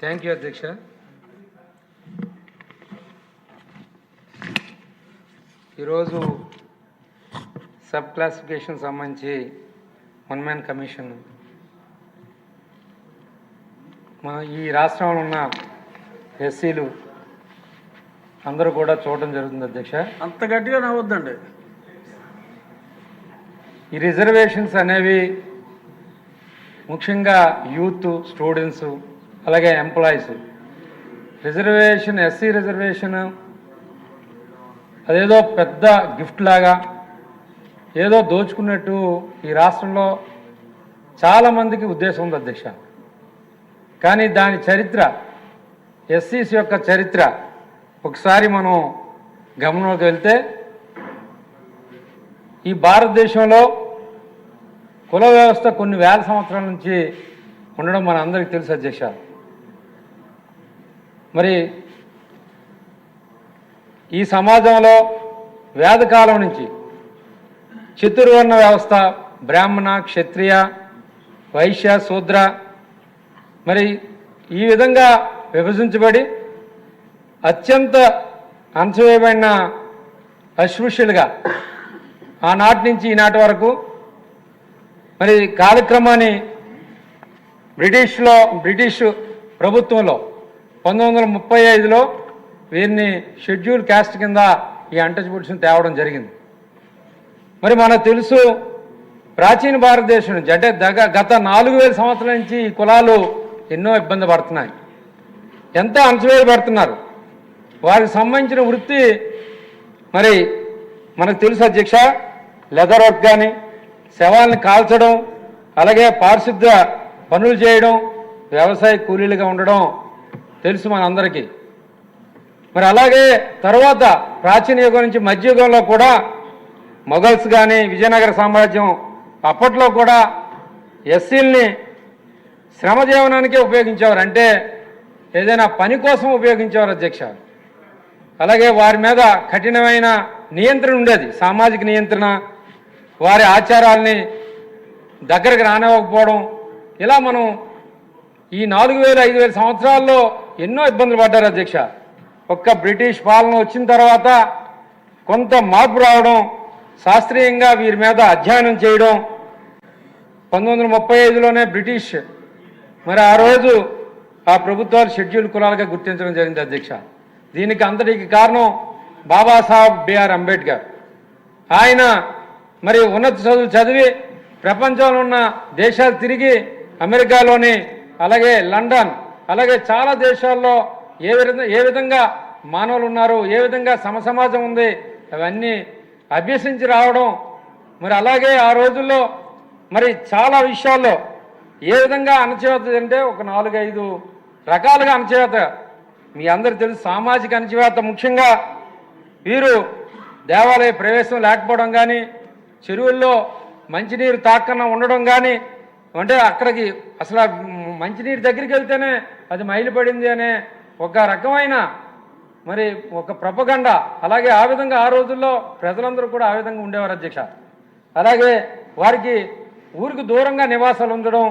Thank you అధ్యక్ష ఈరోజు sub classification సంబంధించి వన్ మ్యాన్ కమిషన్. మా ఈ రాష్ట్రంలో ఉన్న ఎస్సీలు అందరూ కూడా చూడడం జరుగుతుంది అధ్యక్ష. అంత గట్టిగా నవ్వద్దండి. ఈ రిజర్వేషన్స్ అనేవి ముఖ్యంగా యూత్ స్టూడెంట్స్ అలాగే ఎంప్లాయీస్ రిజర్వేషన్ ఎస్సీ రిజర్వేషన్ అదేదో పెద్ద గిఫ్ట్ లాగా ఏదో దోచుకున్నట్టు ఈ రాష్ట్రంలో చాలామందికి ఉద్దేశం ఉంది అధ్యక్ష. కానీ దాని చరిత్ర ఎస్సీస్ యొక్క చరిత్ర ఒకసారి మనం గమనంలోకి వెళ్తే ఈ భారతదేశంలో కుల వ్యవస్థ కొన్ని వేల సంవత్సరాల నుంచి ఉండడం మన అందరికీ తెలుసు అధ్యక్ష. మరి ఈ సమాజంలో వేదకాలం నుంచి చతుర్వర్ణ వ్యవస్థ బ్రాహ్మణ క్షత్రియ వైశ్య శూద్ర మరి ఈ విధంగా విభజించబడి అత్యంత అణచివేయబడిన అస్పృశ్యులుగా ఆనాటి నుంచి ఈనాటి వరకు మరి కాలక్రమాన్ని బ్రిటిష్లో బ్రిటిష్ ప్రభుత్వంలో పంతొమ్మిది వందల ముప్పై ఐదులో వీరిని షెడ్యూల్ క్యాస్ట్ కింద ఈ అంటచిబుట్స్ని తేవడం జరిగింది. మరి మనకు తెలుసు ప్రాచీన భారతదేశం నుంచి అంటే గత నాలుగు వేల సంవత్సరాల నుంచి ఈ కులాలు ఎన్నో ఇబ్బంది పడుతున్నాయి. ఎంతో అణచివేయబడుతున్నారు వారికి సంబంధించిన వృత్తి మరి మనకు తెలుసు అధ్యక్ష లెదర్ వర్క్ కానీ శవాల్ని కాల్చడం అలాగే పారిశుద్ధ పనులు చేయడం వ్యవసాయ కూలీలుగా ఉండడం తెలుసు మనందరికీ. మరి అలాగే తర్వాత ప్రాచీన యుగం నుంచి మధ్యయుగంలో కూడా మొఘల్స్ కానీ విజయనగర సామ్రాజ్యం అప్పట్లో కూడా ఎస్సీల్ని శ్రమజీవనానికే ఉపయోగించేవారు. అంటే ఏదైనా పని కోసం ఉపయోగించేవారు అధ్యక్ష. అలాగే వారి మీద కఠినమైన నియంత్రణ ఉండేది. సామాజిక నియంత్రణ వారి ఆచారాల్ని దగ్గరకు రానివ్వకపోవడం. ఇలా మనం ఈ నాలుగు వేల ఐదు వేల సంవత్సరాల్లో ఎన్నో ఇబ్బందులు పడ్డారు అధ్యక్ష. ఒక్క బ్రిటిష్ పాలన వచ్చిన తర్వాత కొంత మార్పు రావడం శాస్త్రీయంగా వీరి మీద అధ్యయనం చేయడం. పంతొమ్మిది వందల ముప్పై ఐదులోనే బ్రిటిష్ మరి ఆ రోజు ఆ ప్రభుత్వాలు షెడ్యూల్ కులాలుగా గుర్తించడం జరిగింది అధ్యక్ష. దీనికి అంతటికి కారణం బాబాసాహెబ్ బిఆర్ అంబేద్కర్. ఆయన మరి ఉన్నత చదువులు చదివి ప్రపంచంలో ఉన్న దేశాలు తిరిగి అమెరికాలోని అలాగే లండన్ అలాగే చాలా దేశాల్లో ఏ విధంగా ఏ విధంగా మానవులు ఉన్నారు ఏ విధంగా సమసమాజం ఉంది అవన్నీ అభ్యసించి రావడం మరి అలాగే ఆ రోజుల్లో మరి చాలా విషయాల్లో ఏ విధంగా అణచివేత అంటే ఒక నాలుగైదు రకాలుగా అణచివేత. మీ అందరు తెలుసు సామాజిక అణచివేత ముఖ్యంగా వీరు దేవాలయ ప్రవేశం లేకపోవడం కానీ చెరువుల్లో మంచినీరు తాకన్నా ఉండడం కానీ అంటే అక్కడికి అసలు మంచినీటి మంచినీరు దగ్గరికి వెళ్తేనే అది మైలుపడింది అనే ఒక రకమైన మరి ఒక ప్రపగండ. అలాగే ఆ విధంగా ఆ రోజుల్లో ప్రజలందరూ కూడా ఆ విధంగా ఉండేవారు అధ్యక్ష. అలాగే వారికి ఊరికి దూరంగా నివాసాలు ఉండడం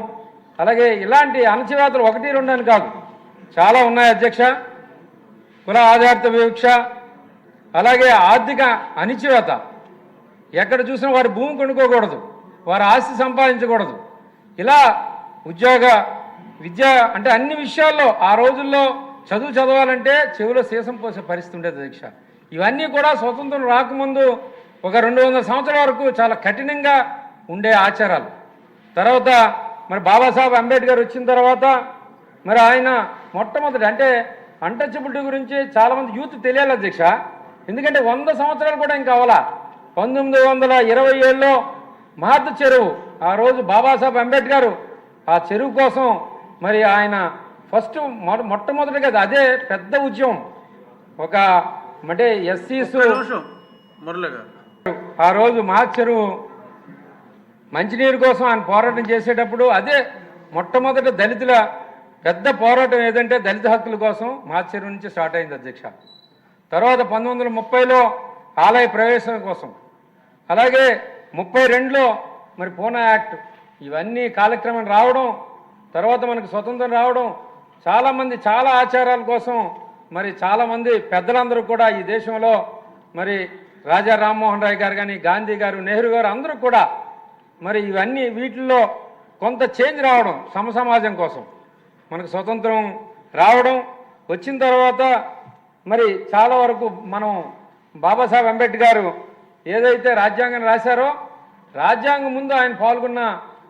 అలాగే ఇలాంటి అణచివేతలు ఒకటి రెండు అని కాదు. చాలా ఉన్నాయి అధ్యక్ష. కుల ఆధారిత వివక్ష అలాగే ఆర్థిక అణిచివేత. ఎక్కడ చూసినా వారి భూమి కొనుక్కోకూడదు వారి ఆస్తి సంపాదించకూడదు. ఇలా ఉద్యోగ విద్య అంటే అన్ని విషయాల్లో ఆ రోజుల్లో చదువు చదవాలంటే చెవిలో సీసం పోసే పరిస్థితి ఉండేది దీక్ష. ఇవన్నీ కూడా స్వతంత్రం రాకముందు ఒక రెండు వందల సంవత్సరాల వరకు చాలా కఠినంగా ఉండే ఆచారాలు. తర్వాత మరి బాబాసాహెబ్ అంబేద్కర్ వచ్చిన తర్వాత మరి ఆయన మొట్టమొదటి అంటే అన్టచబిలిటీ గురించి చాలామంది యూత్ తెలియాలి అధ్యక్ష ఎందుకంటే వంద సంవత్సరాలు కూడా ఇంకా అవలా పంతొమ్మిది వందల ఇరవై ఏడులో మహత్ చెరువు ఆ రోజు బాబాసాహెబ్ అంబేద్కర్ ఆ చెరువు కోసం మరి ఆయన ఫస్ట్ మొ- మొట్టమొదటిగా అదే పెద్ద ఉద్యమం. ఒక అంటే ఎస్సీస్ ఆ రోజు మహత్ చెరువు మంచినీరు కోసం ఆయన పోరాటం చేసేటప్పుడు అదే మొట్టమొదటి దళితుల పెద్ద పోరాటం ఏదంటే దళిత హక్కుల కోసం మహత్ చెరువు నుంచి స్టార్ట్ అయింది అధ్యక్ష. తర్వాత పంతొమ్మిది వందల ముప్పైలో ఆలయ ప్రవేశం కోసం. అలాగే ముప్పై రెండులో మరి పూనా యాక్ట్ ఇవన్నీ కాలక్రమం రావడం తర్వాత మనకు స్వతంత్రం రావడం చాలామంది చాలా ఆచారాల కోసం మరి చాలామంది పెద్దలందరూ కూడా ఈ దేశంలో మరి రాజా రామ్మోహన్ రాయ్ గారు కానీ గాంధీ గారు నెహ్రూ గారు అందరూ కూడా మరి ఇవన్నీ వీటిల్లో కొంత చేంజ్ రావడం సమసమాజం కోసం. మనకు స్వతంత్రం రావడం వచ్చిన తర్వాత మరి చాలా వరకు మనం బాబాసాహెబ్ అంబేద్కర్ గారు ఏదైతే రాజ్యాంగం రాశారో రాజ్యాంగం ముందు ఆయన పాల్గొన్న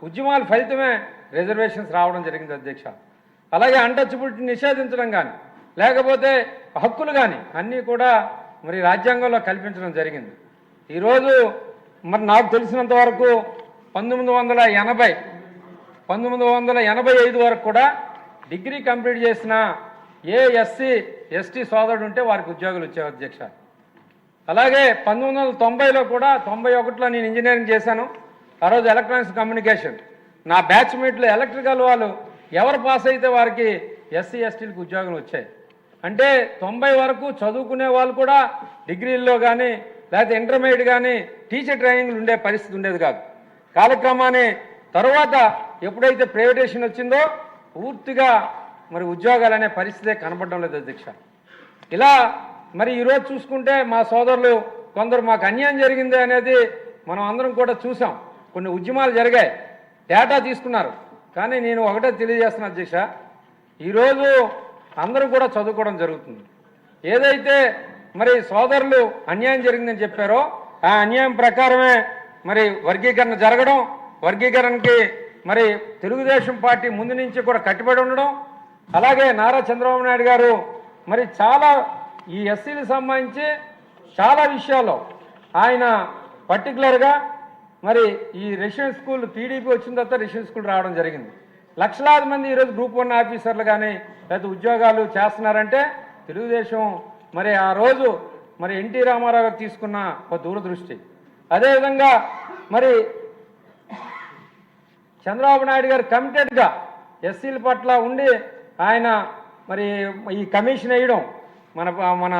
ఉద్యమాల ఫలితమే రిజర్వేషన్స్ రావడం జరిగింది అధ్యక్ష. అలాగే అన్టచబిలిటీ నిషేధించడం కానీ లేకపోతే హక్కులు కానీ అన్నీ కూడా మరి రాజ్యాంగంలో కల్పించడం జరిగింది. ఈరోజు మరి నాకు తెలిసినంత వరకు పంతొమ్మిది వందల ఎనభై పంతొమ్మిది వందల ఎనభై ఐదు వరకు కూడా డిగ్రీ కంప్లీట్ చేసిన ఏ ఎస్సీ ఎస్టీ సోదరుడు ఉంటే వారికి ఉద్యోగులు వచ్చాయి అధ్యక్ష. అలాగే పంతొమ్మిది వందల తొంభైలో కూడా తొంభై ఒకటిలో నేను ఇంజనీరింగ్ చేశాను. ఆ రోజు ఎలక్ట్రానిక్స్ కమ్యూనికేషన్ నా బ్యాచ్మేట్లు ఎలక్ట్రికల్ వాళ్ళు ఎవరు పాస్ అయితే వారికి ఎస్సీ ఎస్టీలకు ఉద్యోగాలు వచ్చాయి. అంటే తొంభై వరకు చదువుకునే వాళ్ళు కూడా డిగ్రీల్లో కానీ లేకపోతే ఇంటర్మీడియట్ కానీ టీచర్ ట్రైనింగ్లు ఉండే పరిస్థితి ఉండేది కాదు. కాలక్రమాన్ని తరువాత ఎప్పుడైతే ప్రైవేటేషన్ వచ్చిందో పూర్తిగా మరి ఉద్యోగాలు అనే పరిస్థితే కనపడడం లేదు అధ్యక్ష. ఇలా మరి ఈరోజు చూసుకుంటే మా సోదరులు కొందరు మాకు అన్యాయం జరిగింది అనేది మనం అందరం కూడా చూసాం. కొన్ని ఉద్యమాలు జరిగాయి. డేటా తీసుకున్నారు. కానీ నేను ఒకటే తెలియజేస్తున్నా అధ్యక్ష ఈరోజు అందరూ కూడా చదువుకోవడం జరుగుతుంది. ఏదైతే మరి సోదరులు అన్యాయం జరిగిందని చెప్పారో ఆ అన్యాయం ప్రకారమే మరి వర్గీకరణ జరగడం వర్గీకరణకి మరి తెలుగుదేశం పార్టీ ముందు నుంచి కూడా కట్టుబడి ఉండడం అలాగే నారా చంద్రబాబు నాయుడు గారు మరి చాలా ఈ ఎస్సీలకు సంబంధించి చాలా విషయాల్లో ఆయన పర్టికులర్గా మరి ఈ రెసిడెన్స్ స్కూల్ టీడీపీ వచ్చిన తర్వాత రెసిడెన్స్ స్కూల్ రావడం జరిగింది. లక్షలాది మంది ఈరోజు గ్రూప్ వన్ ఆఫీసర్లు కానీ లేదా ఉద్యోగాలు చేస్తున్నారంటే తెలుగుదేశం మరి ఆ రోజు మరి ఎన్టీ రామారావు గారు తీసుకున్న ఒక దూరదృష్టి. అదేవిధంగా మరి చంద్రబాబు నాయుడు గారు కమిటెడ్గా ఎస్సీల పట్ల ఉండి ఆయన మరి ఈ కమిషన్ వేయడం మన మన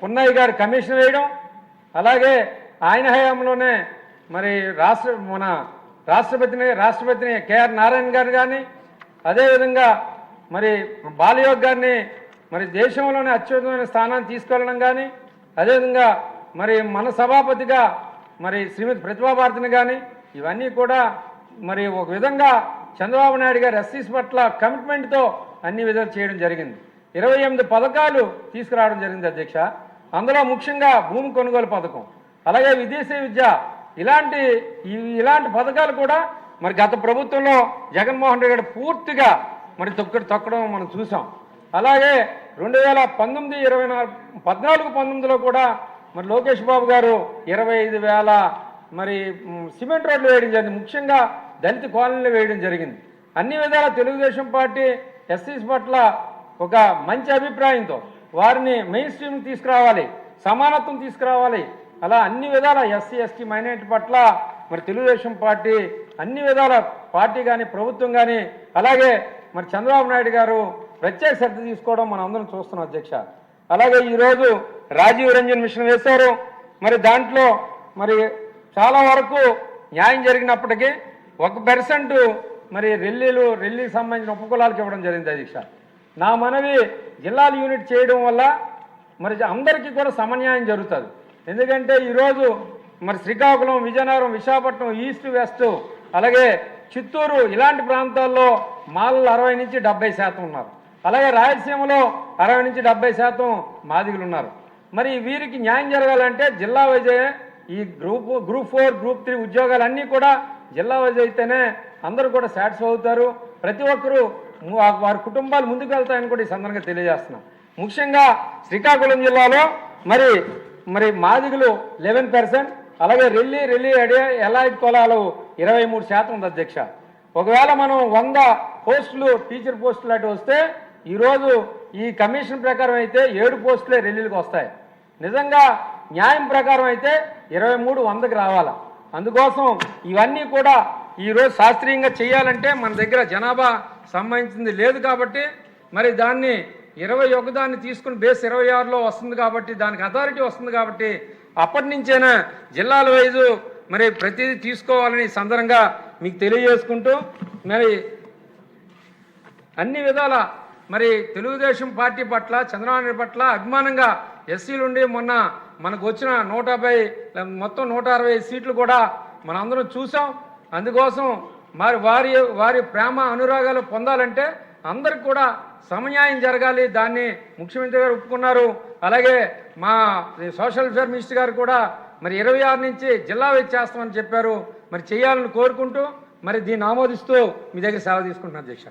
పున్నయ్య గారు కమిషన్ వేయడం అలాగే ఆయన హయాంలోనే మరి రాష్ట్ర మన రాష్ట్రపతిని రాష్ట్రపతిని కేఆర్ నారాయణ గారు కానీ అదేవిధంగా మరి బాలయోగ్ గారిని మరి దేశంలోనే అత్యున్నతమైన స్థానాన్ని తీసుకెళ్ళడం కానీ అదేవిధంగా మరి మన సభాపతిగా మరి శ్రీమతి ప్రతిభాభారతిని కానీ ఇవన్నీ కూడా మరి ఒక విధంగా చంద్రబాబు నాయుడు గారు ఎస్సీస్ పట్ల కమిట్మెంట్తో అన్ని విధాలు చేయడం జరిగింది. ఇరవై ఎనిమిది పథకాలు తీసుకురావడం జరిగింది అధ్యక్ష. అందులో ముఖ్యంగా భూమి కొనుగోలు పథకం. అలాగే విదేశీ విద్య. ఇలాంటి ఈ- ఇలాంటి పథకాలు కూడా మరి గత ప్రభుత్వంలో జగన్మోహన్ రెడ్డి గారు పూర్తిగా మరి తొక్కడు తొక్కడం మనం చూసాం. అలాగే రెండు వేల పంతొమ్మిది ఇరవై నాలుగు పద్నాలుగు పంతొమ్మిదిలో కూడా మరి లోకేష్ బాబు గారు ఇరవై ఐదు వేల మరి సిమెంట్ రోడ్లు వేయడం జరిగింది. ముఖ్యంగా దళిత కాలనీలు వేయడం జరిగింది. అన్ని విధాల తెలుగుదేశం పార్టీ ఎస్సీస్ పట్ల ఒక మంచి అభిప్రాయంతో వారిని మెయిన్ స్ట్రీమ్ తీసుకురావాలి సమానత్వం తీసుకురావాలి. అలా అన్ని విధాల ఎస్సీ ఎస్టీ మైనారిటీ పట్ల మరి తెలుగుదేశం పార్టీ అన్ని విధాల పార్టీ కానీ ప్రభుత్వం కానీ అలాగే మరి చంద్రబాబు నాయుడు గారు ప్రత్యేక శ్రద్ధ తీసుకోవడం మనం అందరం చూస్తున్నాం అధ్యక్ష. అలాగే ఈరోజు రాజీవ్ రంజన్ మిషన్ వేశారు. మరి దాంట్లో మరి చాలా వరకు న్యాయం జరిగినప్పటికీ ఒక పర్సెంట్ మరి రెల్లీలు రెల్లీకి సంబంధించిన ఉపకులాలకు ఇవ్వడం జరిగింది అధ్యక్ష. నా మనవి జిల్లాల యూనిట్ చేయడం వల్ల మరి అందరికీ కూడా సమన్యాయం జరుగుతుంది. ఎందుకంటే ఈరోజు మరి శ్రీకాకుళం విజయనగరం విశాఖపట్నం ఈస్ట్ వెస్ట్ అలాగే చిత్తూరు ఇలాంటి ప్రాంతాల్లో మాలలు అరవై నుంచి డెబ్బై శాతం ఉన్నారు. అలాగే రాయలసీమలో అరవై నుంచి డెబ్బై శాతం మాదిగులు ఉన్నారు మరి వీరికి న్యాయం జరగాలంటే జిల్లా వైజ్ ఈ group group four group three ఉద్యోగాలన్నీ కూడా జిల్లా వైజ్ అయితేనే అందరూ కూడా సాటిస్ఫై అవుతారు. ప్రతి ఒక్కరూ వారి కుటుంబాలు ముందుకు వెళ్తాయని కూడా ఈ సందర్భంగా తెలియజేస్తున్నాం. ముఖ్యంగా శ్రీకాకుళం జిల్లాలో మరి మరి మాదిగులు లెవెన్ పర్సెంట్ అలాగే రెల్లి రెల్లి అడే ఎలాయిట్ కులాలు ఇరవై మూడు శాతం ఉంది అధ్యక్ష. ఒకవేళ మనం వంద పోస్టులు టీచర్ పోస్టులు అటు వస్తే ఈరోజు ఈ కమిషన్ ప్రకారం అయితే ఏడు పోస్టులే రెల్లీలకు వస్తాయి. నిజంగా న్యాయం ప్రకారం అయితే ఇరవై మూడు వందకి రావాలా? అందుకోసం ఇవన్నీ కూడా ఈరోజు శాస్త్రీయంగా చేయాలంటే మన దగ్గర జనాభా సంబంధించింది లేదు కాబట్టి మరి దాన్ని ఇరవై ఒకదాన్ని తీసుకుని బేస్ ఇరవై ఆరులో వస్తుంది కాబట్టి దానికి అథారిటీ వస్తుంది కాబట్టి అప్పటి నుంచైనా జిల్లాల వైజు మరి ప్రతిదీ తీసుకోవాలని సందర్భంగా మీకు తెలియజేసుకుంటూ మరి అన్ని విధాల మరి తెలుగుదేశం పార్టీ పట్ల చంద్రబాబు పట్ల అభిమానంగా ఎస్సీలుండి మొన్న మనకు వచ్చిన నూట యాభై మొత్తం నూట అరవై సీట్లు కూడా మనందరం చూసాం. అందుకోసం మరి వారి వారి ప్రేమ అనురాగాలు పొందాలంటే అందరికి కూడా సమన్యాయం జరగాలి. దాన్ని ముఖ్యమంత్రి గారు ఒప్పుకున్నారు. అలాగే మా సోషల్ వెల్ఫేర్ మినిస్టర్ గారు కూడా మరి ఇరవై ఆరు నుంచి జిల్లా వైజ్ చేస్తామని చెప్పారు. మరి చేయాలని కోరుకుంటూ మరి దీన్ని ఆమోదిస్తూ మీ దగ్గర సెలవు తీసుకుంటున్నాను అధ్యక్ష.